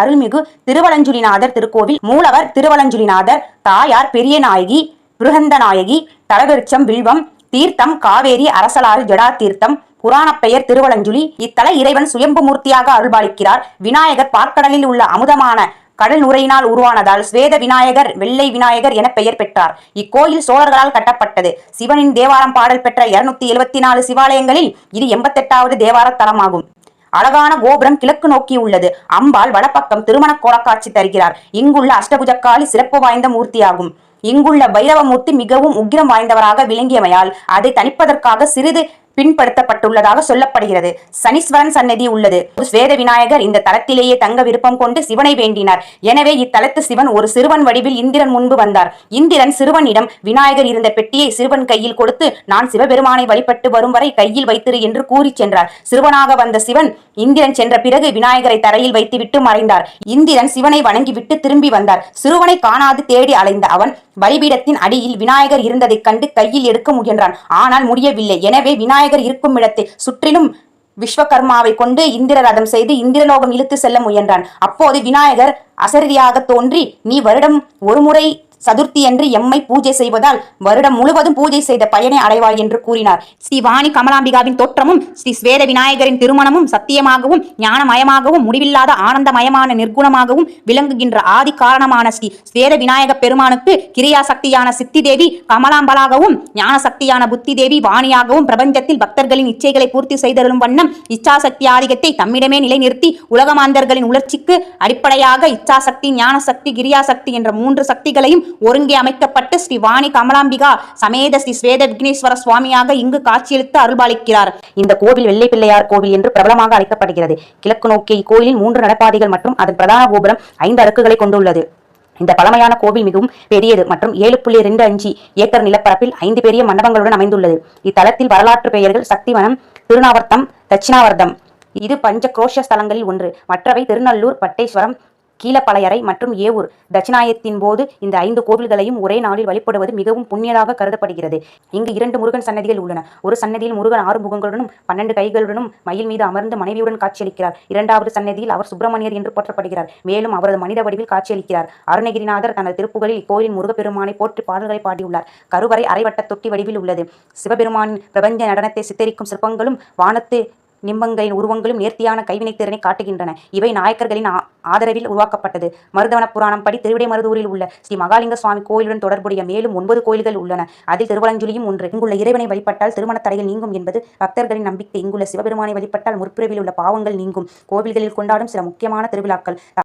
அருள்மிகு திருவலஞ்சுலிநாதர் திருக்கோவில் மூலவர் திருவலஞ்சுலிநாதர் தாயார் பெரியநாயகி பிருகந்தநாயகி தலவிருட்சம் வில்வம் தீர்த்தம் காவேரி அரசலாறு ஜடா தீர்த்தம் புராணப் பெயர் திருவலஞ்சுலி இத்தல இறைவன் சுயம்பு மூர்த்தியாக அருள்பாலிக்கிறார். விநாயகர் பார்க்கடலில் உள்ள அமுதமான கடல் நுரையினால் உருவானதால் ஸ்வேத விநாயகர் வெள்ளை விநாயகர் என பெயர் பெற்றார். இக்கோயில் சோழர்களால் கட்டப்பட்டது. சிவனின் தேவாரம் பாடல் பெற்ற இருநூத்தி எழுபத்தி நாலு சிவாலயங்களில் இது எண்பத்தெட்டாவது தேவார தலமாகும். அழகான கோபுரம் கிழக்கு நோக்கி உள்ளது. அம்பாள் வலப்பக்கம் திருமண கோலக்காட்சி தருகிறார். இங்குள்ள அஷ்டபுஜக்காளி சிறப்பு வாய்ந்த மூர்த்தியாகும். இங்குள்ள பைரவமூர்த்தி மிகவும் உக்கிரம் வாய்ந்தவராக விளங்கியமையால் அதை தணிப்பதற்காக சிறிது பின்படுத்தப்பட்டுள்ளதாக சொல்லப்படுகிறது. சனீஸ்வரன் சன்னதி உள்ளது. ஸ்வேத விநாயகர் இந்த தலத்திலேயே தங்க விருப்பம் கொண்டு சிவனை வேண்டினார். எனவே இத்தலத்து சிவன் ஒரு சிறுவன் வடிவில் இந்திரன் முன்பு வந்தார். இந்திரன் சிறுவனிடம் விநாயகர் இருந்த பெட்டியை சிறுவன் கையில் கொடுத்து நான் சிவபெருமானை வழிபட்டு வரும் வரை கையில் வைத்திரு என்று கூறிச் சென்றார். சிறுவனாக வந்த சிவன் இந்திரன் சென்ற பிறகு விநாயகரை தரையில் வைத்துவிட்டு மறைந்தார். இந்திரன் சிவனை வணங்கிவிட்டு திரும்பி வந்தார். சிறுவனை காணாது தேடி அலைந்த அவன் பலிபீடத்தின் அடியில் விநாயகர் இருந்ததைக் கண்டு கையில் எடுக்க முயன்றான். ஆனால் முடியவில்லை. எனவே விநாயகர் இருக்கும் இடத்தை சுற்றிலும் விஸ்வகர்மாவை கொண்டு இந்திர ரதம் செய்து இந்திரலோகம் இழுத்து செல்ல முயன்றான். அப்போது விநாயகர் அசரதியாக தோன்றி நீ வருடம் ஒருமுறை சதுர்த்தி என்று எம்மை பூஜை செய்வதால் வருடம் முழுவதும் பூஜை செய்த பயனை அடைவாய் என்று கூறினார். ஸ்ரீ வாணி கமலாம்பிகாவின் தோற்றமும் ஸ்ரீ ஸ்வேத விநாயகரின் திருமணமும் சத்தியமாகவும் ஞானமயமாகவும் முடிவில்லாத ஆனந்தமயமான நிர்குணமாகவும் விளங்குகின்ற ஆதி காரணமான ஸ்ரீ ஸ்வேத விநாயக பெருமானுக்கு கிரியா சக்தியான சித்தி தேவி கமலாம்பலாகவும் ஞான சக்தியான புத்தி தேவி வாணியாகவும் பிரபஞ்சத்தில் பக்தர்களின் இச்சைகளை பூர்த்தி செய்தருளும் வண்ணம் இச்சாசக்தி ஆதிக்கத்தை தம்மிடமே நிலைநிறுத்தி உலகமாந்தர்களின் உணர்ச்சிக்கு அடிப்படையாக இச்சாசக்தி ஞானசக்தி கிரியாசக்தி என்ற மூன்று சக்திகளையும் ஒருங்கே அமைக்கப்பட்டு ஸ்ரீ வாணி கமலாம்பிகா சமேத ஸ்ரீ ஸ்வேத விக்னேஸ்வர சுவாமியாக இங்கு காட்சியளித்து அருள்பாலிக்கிறார். இந்த கோவில் வெள்ளை பிள்ளையார் கோவில் என்று பிரபலமாக அழைக்கப்படுகிறது. கிழக்கு நோக்கிய இக்கோயிலில் மூன்று நடப்பாதைகள் மற்றும் அதன் பிரதான கோபுரம் ஐந்து அடுக்குகளை கொண்டுள்ளது. இந்த பழமையான கோவில் மிகவும் பெரியது மற்றும் ஏழு புள்ளி இரண்டு அஞ்சு ஏக்கர் நிலப்பரப்பில் ஐந்து பெரிய மண்டபங்களுடன் அமைந்துள்ளது. இத்தலத்தில் வரலாற்று பெயர்கள் சக்திவனம் திருநாவர்த்தம் தட்சிணாவர்த்தம். இது பஞ்ச குரோஷ ஸ்தலங்களில் ஒன்று. மற்றவை திருநல்லூர் பட்டேஸ்வரம் கீழப்பழையறை மற்றும் ஏவூர். தட்சிணாயத்தின் போது இந்த ஐந்து கோவில்களையும் ஒரே நாளில் வழிபடுவது மிகவும் புண்ணியதாக கருதப்படுகிறது. இங்கு இரண்டு முருகன் சன்னதிகள் உள்ளன. ஒரு சன்னதியில் முருகன் ஆறு முகங்களுடனும் பன்னெண்டு கைகளுடனும் மயில் மீது அமர்ந்து மனைவியுடன் காட்சியளிக்கிறார். இரண்டாவது சன்னதியில் அவர் சுப்பிரமணியர் என்று போற்றப்படுகிறார். மேலும் அவரது மனித வடிவில் காட்சியளிக்கிறார். அருணகிரிநாதர் தனது திருப்புகளில் இக்கோயிலின் முருகப்பெருமானை போற்றி பாடல்களை பாடியுள்ளார். கருவறை அரைவட்ட தொட்டி வடிவில் உள்ளது. சிவபெருமானின் பிரபஞ்ச நடனத்தை சித்தரிக்கும் சிற்பங்களும் வானத்து நிம்பங்களின் உருவங்களும் நேர்த்தியான கைவினைத் திறனை காட்டுகின்றன. இவை நாயக்கர்களின் ஆதரவில் உருவாக்கப்பட்டது. மருதவன புராணம் படி திருவிடைமருதூரில் உள்ள ஸ்ரீ மகாலிங்க சுவாமி கோயிலுடன் தொடர்புடைய மேலும் ஒன்பது கோயில்கள் உள்ளன. அதில் திருவலஞ்சுலியும் ஒன்று. இங்குள்ள இறைவனை வழிபட்டால் திருமண தடைகள் நீங்கும் என்பது பக்தர்களின் நம்பிக்கை. இங்குள்ள சிவபெருமானை வழிபட்டால் முற்பிறவில் உள்ள பாவங்கள் நீங்கும். கோவில்களில் கொண்டாடும் சில முக்கியமான திருவிழாக்கள்.